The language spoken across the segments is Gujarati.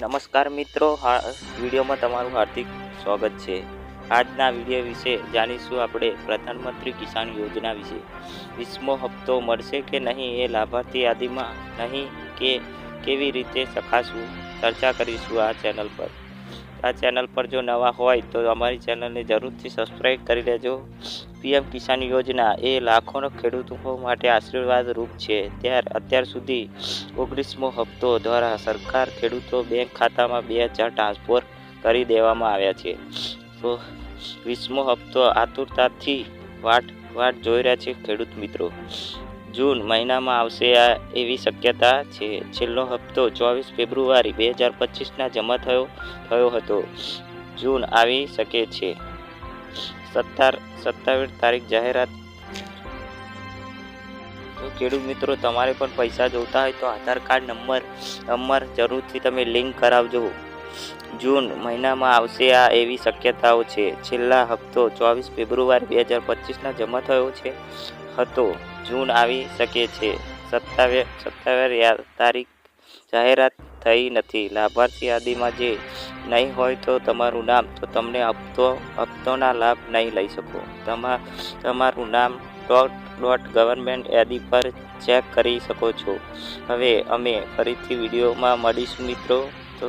નમસ્કાર મિત્રો વિડીયોમાં તમારું હાર્દિક સ્વાગત છે. આજના વીડિયો વિશે જાણીશું આપણે પ્રધાનમંત્રી કિસાન યોજના વિશે. વીસમો હપ્તો મળશે કે નહીં એ લાભાર્થી યાદીમાં નહીં કે કેવી રીતે ચકાસવું? ચર્ચા કરીશું આ ચેનલ પર. આ ચેનલ પર જો નવા હોય તો અમારી ચેનલને જરૂરથી સબસ્ક્રાઈબ કરી લેજો. પીએમ કિસાન યોજના એ લાખોનો ખેડૂતો માટે આશીર્વાદ રૂપ છે. ત્યારે, અત્યાર સુધી ઓગણીસમો હપ્તો દ્વારા સરકાર ખેડૂતો બેંક ખાતામાં બે હજાર ટ્રાન્સફર કરી દેવામાં આવ્યા છે. તો વીસમો હપ્તો આતુરતાથી વાટ વાટ જોઈ રહ્યા છે ખેડૂત મિત્રો. જૂન મહિનામાં આવશે આ એવી શક્યતા છે. છેલ્લો હપ્તો ચોવીસ ફેબ્રુઆરી બે હજાર પચીસના જમા થયો થયો હતો. જૂન આવી શકે છે. સત્તર, સત્તાવીસ તારીખ જાહેરાત. ખેડૂત મિત્રો, તમારે પણ પૈસા જોતા હોય તો આધાર કાર્ડ નંબર નંબર જરૂરથી તમે લિંક કરાવજો. જૂન મહિનામાં આવશે આ એવી શક્યતાઓ છે. છેલ્લા હપ્તો ચોવીસ ફેબ્રુઆરી બે હજાર પચીસના જમા થયો છે. હતો. જૂન આવી શકે છે. સત્તાવીસ સત્તાવીસ તારીખ જાહેરાત થઈ નથી. લાભાર્થી યાદીમાં જે નહીં હોય તો તમારું નામ, તો તમને હપ્તો, હપ્તોના લાભ નહીં લઈ શકો. તમા, તમારું નામ ડોટ ડોટ ગવર્મેન્ટ યાદી પર ચેક કરી શકો છો. હવે અમે ફરીથી વિડીયોમાં મળીશું મિત્રો. તો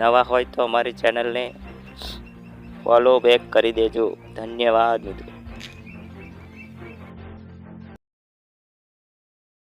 નવા હોય તો અમારી ચેનલને ફોલો બેક કરી દેજો. ધન્યવાદ મિત્રો.